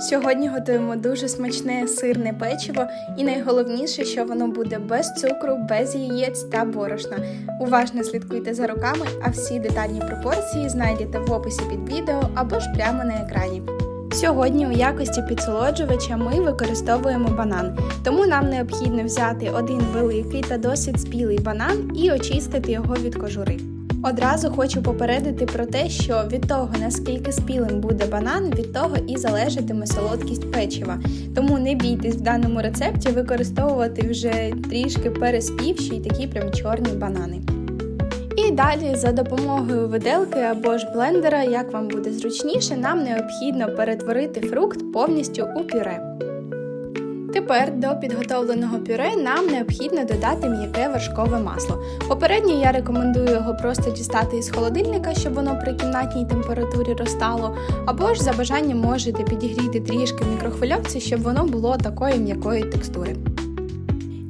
Сьогодні готуємо дуже смачне сирне печиво, і найголовніше, що воно буде без цукру, без яєць та борошна. Уважно слідкуйте за руками, а всі детальні пропорції знайдете в описі під відео або ж прямо на екрані. Сьогодні у якості підсолоджувача ми використовуємо банан, тому нам необхідно взяти один великий та досить спілий банан і очистити його від кожури. Одразу хочу попередити про те, що від того, наскільки спілим буде банан, від того і залежатиме солодкість печива. Тому не бійтесь в даному рецепті використовувати вже трішки переспівші такі прям чорні банани. І далі за допомогою виделки або ж блендера, як вам буде зручніше, нам необхідно перетворити фрукт повністю у пюре. Тепер до підготовленого пюре нам необхідно додати м'яке вершкове масло. Попередньо я рекомендую його просто дістати із холодильника, щоб воно при кімнатній температурі розтало, або ж за бажанням можете підігріти трішки в мікрохвильовці, щоб воно було такої м'якої текстури.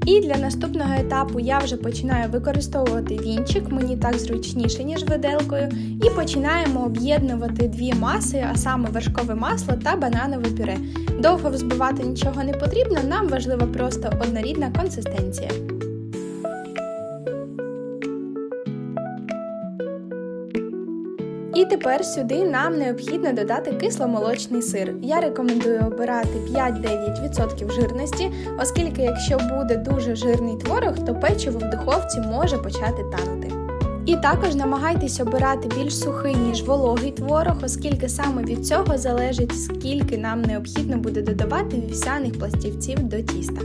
І для наступного етапу я вже починаю використовувати вінчик, мені так зручніше, ніж виделкою, і починаємо об'єднувати дві маси, а саме вершкове масло та бананове пюре. Довго взбивати нічого не потрібно, нам важлива просто однорідна консистенція. І тепер сюди нам необхідно додати кисломолочний сир. Я рекомендую обирати 5-9% жирності, оскільки якщо буде дуже жирний творог, то печиво в духовці може почати танути. І також намагайтесь обирати більш сухий, ніж вологий творог, оскільки саме від цього залежить, скільки нам необхідно буде додавати вівсяних пластівців до тіста.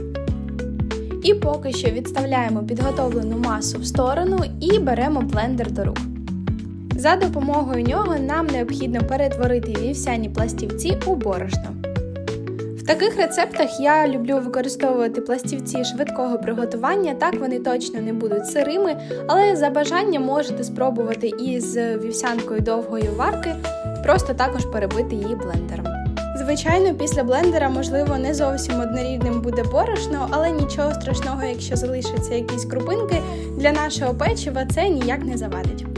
І поки що відставляємо підготовлену масу в сторону і беремо блендер до рук. За допомогою нього нам необхідно перетворити вівсяні пластівці у борошно. В таких рецептах я люблю використовувати пластівці швидкого приготування, так вони точно не будуть сирими, але за бажанням можете спробувати із вівсянкою довгої варки, просто також перебити її блендером. Звичайно, після блендера, можливо, не зовсім однорідним буде борошно, але нічого страшного, якщо залишаться якісь крупинки, для нашого печива це ніяк не завадить.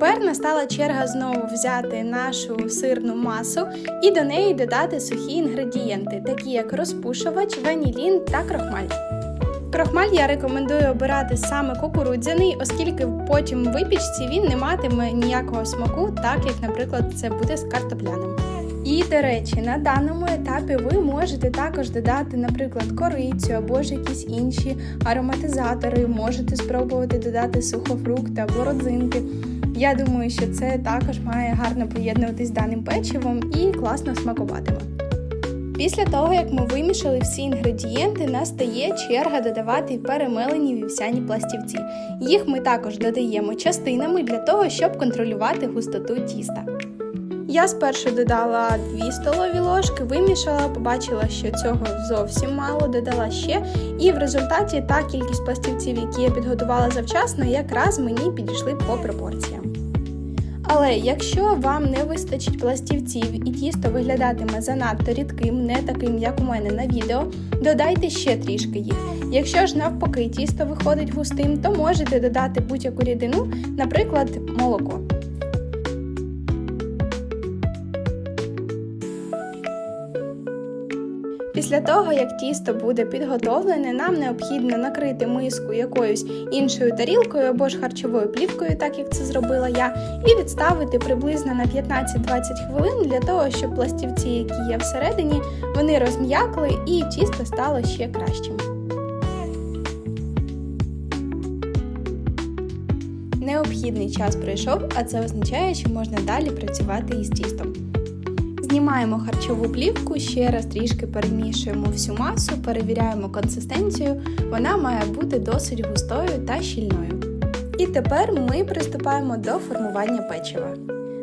Тепер настала черга знову взяти нашу сирну масу і до неї додати сухі інгредієнти, такі як розпушувач, ванілін та крохмаль. Крохмаль я рекомендую обирати саме кукурудзяний, оскільки потім в випічці він не матиме ніякого смаку, так як, наприклад, це буде з картопляним. І, до речі, на даному етапі ви можете також додати, наприклад, корицю або ж якісь інші ароматизатори, можете спробувати додати сухофрукти або родзинки. Я думаю, що це також має гарно поєднуватись з даним печивом і класно смакуватиме. Після того, як ми вимішали всі інгредієнти, настає черга додавати перемелені вівсяні пластівці. Їх ми також додаємо частинами для того, щоб контролювати густоту тіста. Я спершу додала 2 столові ложки, вимішала, побачила, що цього зовсім мало, додала ще, і в результаті та кількість пластівців, які я підготувала завчасно, якраз мені підійшли по пропорціям. Але якщо вам не вистачить пластівців і тісто виглядатиме занадто рідким, не таким, як у мене на відео, додайте ще трішки їх. Якщо ж навпаки тісто виходить густим, то можете додати будь-яку рідину, наприклад, молоко. Після того, як тісто буде підготовлене, нам необхідно накрити миску якоюсь іншою тарілкою або ж харчовою плівкою, так як це зробила я, і відставити приблизно на 15-20 хвилин для того, щоб пластівці, які є всередині, вони розм'якли і тісто стало ще кращим. Необхідний час пройшов, а це означає, що можна далі працювати із тістом. Знімаємо харчову плівку, ще раз трішки перемішуємо всю масу, перевіряємо консистенцію, вона має бути досить густою та щільною. І тепер ми приступаємо до формування печива.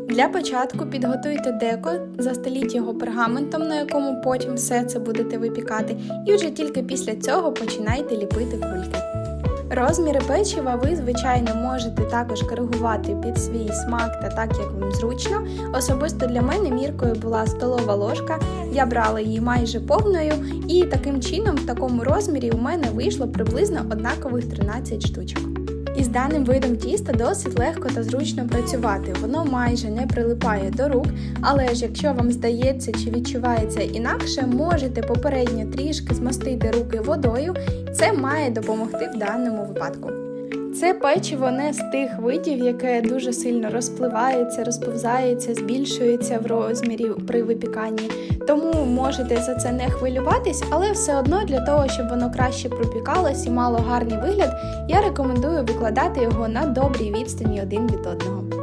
Для початку підготуйте деко, застеліть його пергаментом, на якому потім все це будете випікати, і вже тільки після цього починайте ліпити кульки. Розміри печива ви, звичайно, можете також коригувати під свій смак та так, як вам зручно. Особисто для мене міркою була столова ложка. Я брала її майже повною, і таким чином, в такому розмірі, у мене вийшло приблизно однакових 13 штучок. Із даним видом тіста досить легко та зручно працювати. Воно майже не прилипає до рук, але ж якщо вам здається чи відчувається інакше, можете попередньо трішки змастити руки водою, це має допомогти в даному випадку. Це печиво не з тих видів, яке дуже сильно розпливається, розповзається, збільшується в розмірі при випіканні. Тому можете за це не хвилюватись, але все одно для того, щоб воно краще пропікалось і мало гарний вигляд, я рекомендую викладати його на добрій відстані один від одного.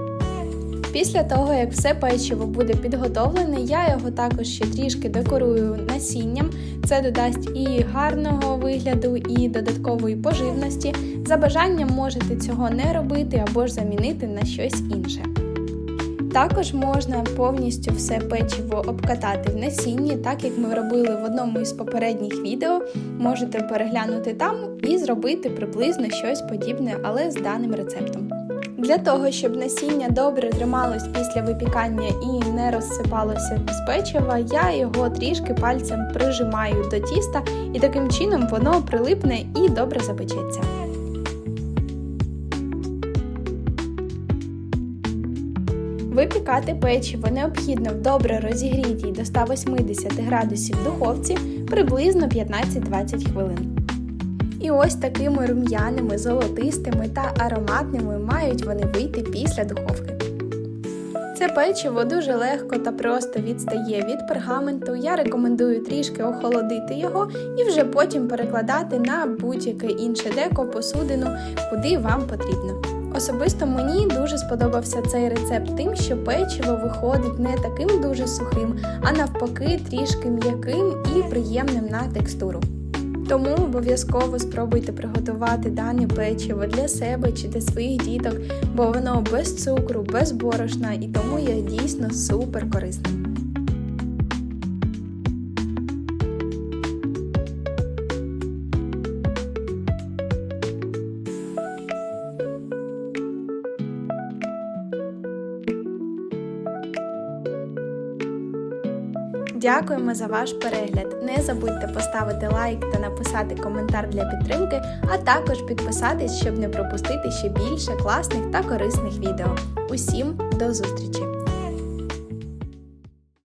Після того, як все печиво буде підготовлене, я його також ще трішки декорую насінням. Це додасть і гарного вигляду, і додаткової поживності. За бажанням можете цього не робити або ж замінити на щось інше. Також можна повністю все печиво обкатати в насінні, так як ми робили в одному із попередніх відео. Можете переглянути там і зробити приблизно щось подібне, але з даним рецептом. Для того, щоб насіння добре трималось після випікання і не розсипалося з печива, я його трішки пальцем прижимаю до тіста, і таким чином воно прилипне і добре запечеться. Випікати печиво необхідно в добре розігрітій до 180 градусів духовці приблизно 15-20 хвилин. І ось такими рум'яними, золотистими та ароматними мають вони вийти після духовки. Це печиво дуже легко та просто відстає від пергаменту. Я рекомендую трішки охолодити його і вже потім перекладати на будь-яке інше деко, посудину, куди вам потрібно. Особисто мені дуже сподобався цей рецепт тим, що печиво виходить не таким дуже сухим, а навпаки, трішки м'яким і приємним на текстуру. Тому обов'язково спробуйте приготувати дане печиво для себе чи для своїх діток, бо воно без цукру, без борошна і тому є дійсно супер корисним. Дякуємо за ваш перегляд. Не забудьте поставити лайк та написати коментар для підтримки, а також підписатись, щоб не пропустити ще більше класних та корисних відео. Усім до зустрічі!